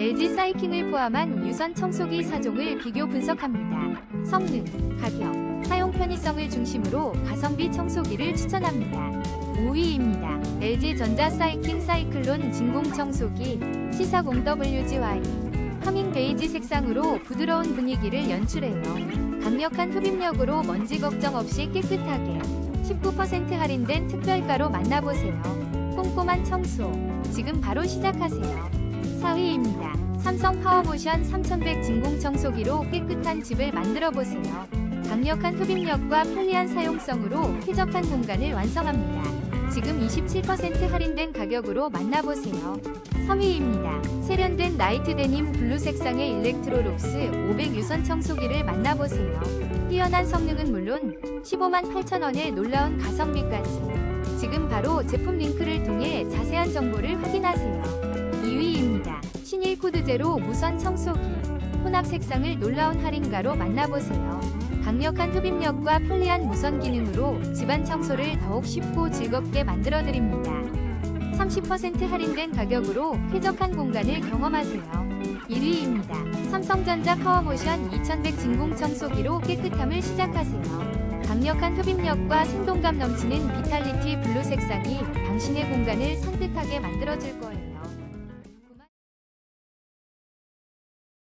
LG 사이킹을 포함한 유선 청소기 4종을 비교 분석합니다. 성능, 가격, 사용 편의성을 중심으로 가성비 청소기를 추천합니다. 5위입니다. LG전자 사이킹 사이클론 진공 청소기 C40WGY 커밍 베이지 색상으로 부드러운 분위기를 연출해요. 강력한 흡입력으로 먼지 걱정 없이 깨끗하게 19% 할인된 특별가로 만나보세요. 꼼꼼한 청소 지금 바로 시작하세요. 4위입니다. 삼성 파워모션 3100 진공 청소기로 깨끗한 집을 만들어 보세요. 강력한 흡입력과 편리한 사용성으로 쾌적한 공간을 완성합니다. 지금 27% 할인된 가격으로 만나보세요. 3위입니다. 세련된 나이트 데님 블루 색상의 일렉트로록스 500 유선 청소기를 만나보세요. 뛰어난 성능은 물론 15만 8천원의 놀라운 가성비까지. 지금 바로 제품 링크를 통해 자세한 정보를 확인하세요. 2위입니다. 신일 코드 제로 무선 청소기. 혼합 색상을 놀라운 할인가로 만나보세요. 강력한 흡입력과 편리한 무선 기능으로 집안 청소를 더욱 쉽고 즐겁게 만들어드립니다. 30% 할인된 가격으로 쾌적한 공간을 경험하세요. 1위입니다. 삼성전자 파워모션 2100 진공 청소기로 깨끗함을 시작하세요. 강력한 흡입력과 생동감 넘치는 비탈리티 블루 색상이 당신의 공간을 산뜻하게 만들어줄 거예요.